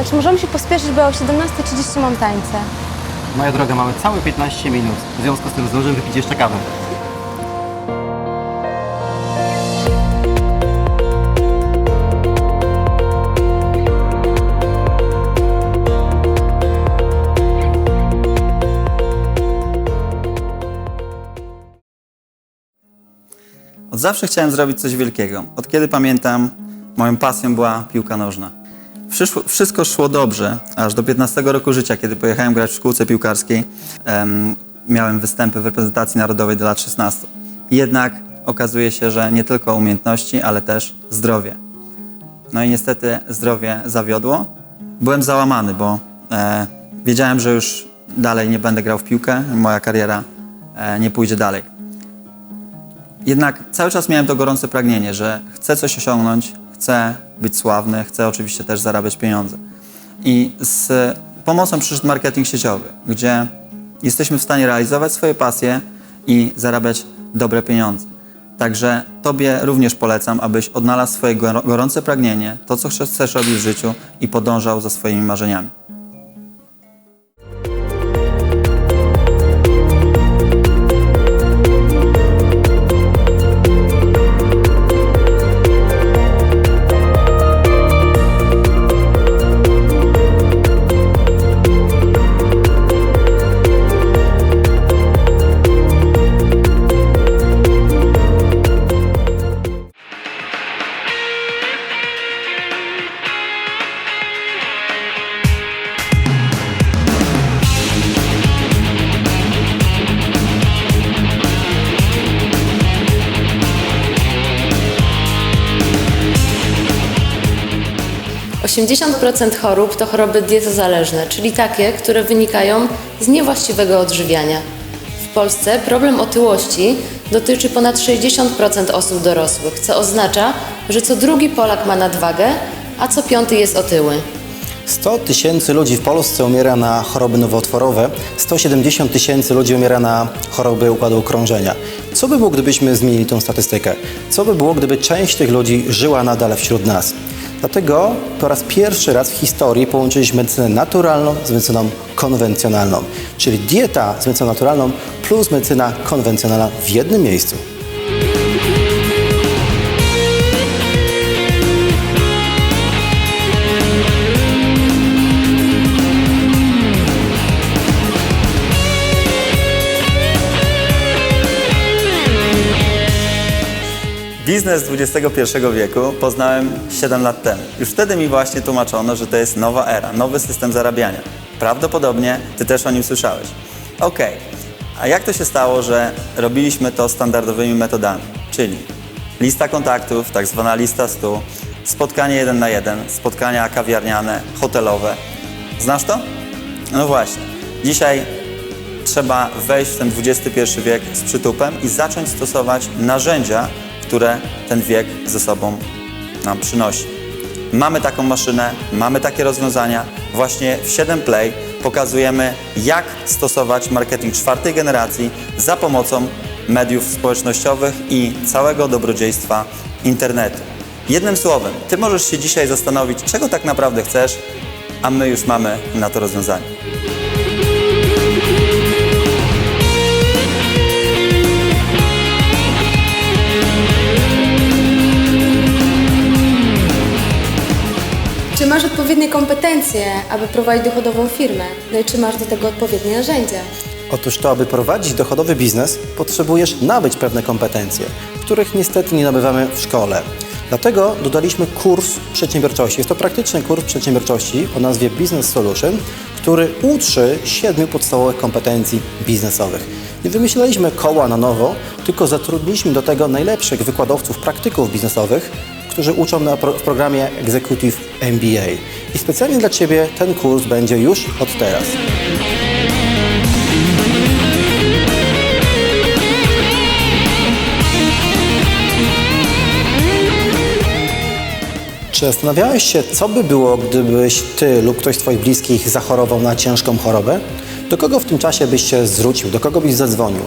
Znaczy możemy się pospieszyć, bo o 17.30 mam tańce. Moja droga, mamy całe 15 minut. W związku z tym zdążymy wypić jeszcze kawę. Od zawsze chciałem zrobić coś wielkiego. Od kiedy pamiętam, moją pasją była piłka nożna. Wszystko szło dobrze, aż do 15 roku życia, kiedy pojechałem grać w szkółce piłkarskiej. em, miałem występy w reprezentacji narodowej do lat 16. Jednak okazuje się, że nie tylko umiejętności, ale też zdrowie. No i niestety zdrowie zawiodło. Byłem załamany, bo e, wiedziałem, że już dalej nie będę grał w piłkę, moja kariera e, nie pójdzie dalej. Jednak cały czas miałem to gorące pragnienie, że chcę coś osiągnąć, chcę być sławny, chcę oczywiście też zarabiać pieniądze. I z pomocą przyszedł marketing sieciowy, gdzie jesteśmy w stanie realizować swoje pasje i zarabiać dobre pieniądze. Także Tobie również polecam, abyś odnalazł swoje gor- gorące pragnienie, to co chcesz robić w życiu i podążał za swoimi marzeniami. – 80% chorób to choroby dietozależne, czyli takie, które wynikają z niewłaściwego odżywiania. W Polsce problem otyłości dotyczy ponad 60% osób dorosłych, co oznacza, że co drugi Polak ma nadwagę, a co piąty jest otyły. 100 tysięcy ludzi w Polsce umiera na choroby nowotworowe, 170 tysięcy ludzi umiera na choroby układu krążenia. Co by było, gdybyśmy zmienili tą statystykę? Co by było, gdyby część tych ludzi żyła nadal wśród nas? Dlatego po raz pierwszy raz w historii połączyliśmy medycynę naturalną z medycyną konwencjonalną, czyli dieta z medycyną naturalną plus medycyna konwencjonalna w jednym miejscu. Biznes XXI wieku poznałem 7 lat temu. Już wtedy mi właśnie tłumaczono, że to jest nowa era, nowy system zarabiania. Prawdopodobnie Ty też o nim słyszałeś. Okej, a jak to się stało, że robiliśmy to standardowymi metodami? Czyli lista kontaktów, tak zwana lista 100, spotkanie jeden na jeden, spotkania kawiarniane, hotelowe. Znasz to? No właśnie. Dzisiaj trzeba wejść w ten XXI wiek z przytupem i zacząć stosować narzędzia, które ten wiek ze sobą nam przynosi. Mamy taką maszynę, mamy takie rozwiązania. Właśnie w 7 Play pokazujemy, jak stosować marketing czwartej generacji za pomocą mediów społecznościowych i całego dobrodziejstwa internetu. Jednym słowem, Ty możesz się dzisiaj zastanowić, czego tak naprawdę chcesz, a my już mamy na to rozwiązanie. Kompetencje, aby prowadzić dochodową firmę? No i czy masz do tego odpowiednie narzędzia? Otóż to, aby prowadzić dochodowy biznes, potrzebujesz nabyć pewne kompetencje, których niestety nie nabywamy w szkole. Dlatego dodaliśmy kurs przedsiębiorczości. Jest to praktyczny kurs przedsiębiorczości o nazwie Business Solution, który uczy siedmiu podstawowych kompetencji biznesowych. Nie wymyślaliśmy koła na nowo, tylko zatrudniliśmy do tego najlepszych wykładowców, praktyków biznesowych, którzy uczą na pro, w programie Executive MBA. I specjalnie dla Ciebie ten kurs będzie już od teraz. Czy zastanawiałeś się, co by było, gdybyś ty lub ktoś z Twoich bliskich zachorował na ciężką chorobę? Do kogo w tym czasie byś się zwrócił? Do kogo byś zadzwonił?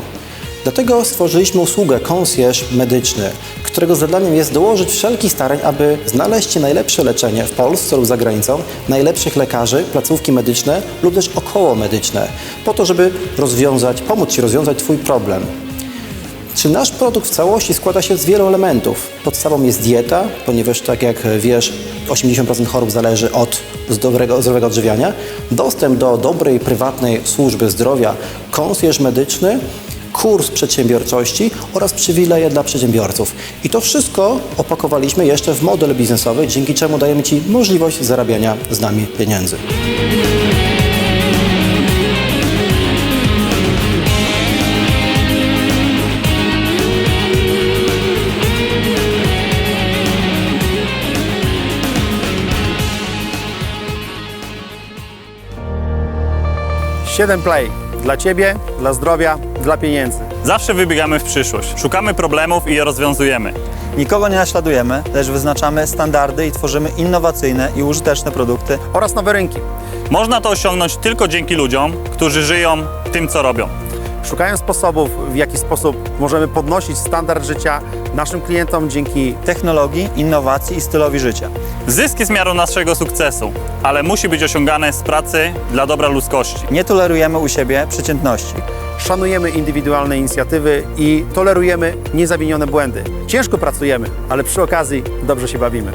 Dlatego stworzyliśmy usługę concierge medyczny, którego zadaniem jest dołożyć wszelkich starań, aby znaleźć najlepsze leczenie w Polsce lub za granicą, najlepszych lekarzy, placówki medyczne lub też około medyczne, po to, żeby rozwiązać, pomóc Ci rozwiązać Twój problem. Czy nasz produkt w całości składa się z wielu elementów? Podstawą jest dieta, ponieważ tak jak wiesz, 80% chorób zależy od zdrowego, odżywiania. Dostęp do dobrej, prywatnej służby zdrowia, konsjerż medyczny, kurs przedsiębiorczości oraz przywileje dla przedsiębiorców. I to wszystko opakowaliśmy jeszcze w model biznesowy, dzięki czemu dajemy Ci możliwość zarabiania z nami pieniędzy. Siedem Play. Dla Ciebie, dla zdrowia, dla pieniędzy. Zawsze wybiegamy w przyszłość. Szukamy problemów i je rozwiązujemy. Nikogo nie naśladujemy, lecz wyznaczamy standardy i tworzymy innowacyjne i użyteczne produkty. Oraz nowe rynki. Można to osiągnąć tylko dzięki ludziom, którzy żyją tym, co robią. Szukają sposobów, w jaki sposób możemy podnosić standard życia naszym klientom dzięki Technologii, innowacji i stylowi życia. Zysk jest miarą naszego sukcesu, ale musi być osiągane z pracy dla dobra ludzkości. Nie tolerujemy u siebie przeciętności. szanujemy indywidualne inicjatywy i tolerujemy niezawinione błędy. Ciężko pracujemy, ale przy okazji dobrze się bawimy.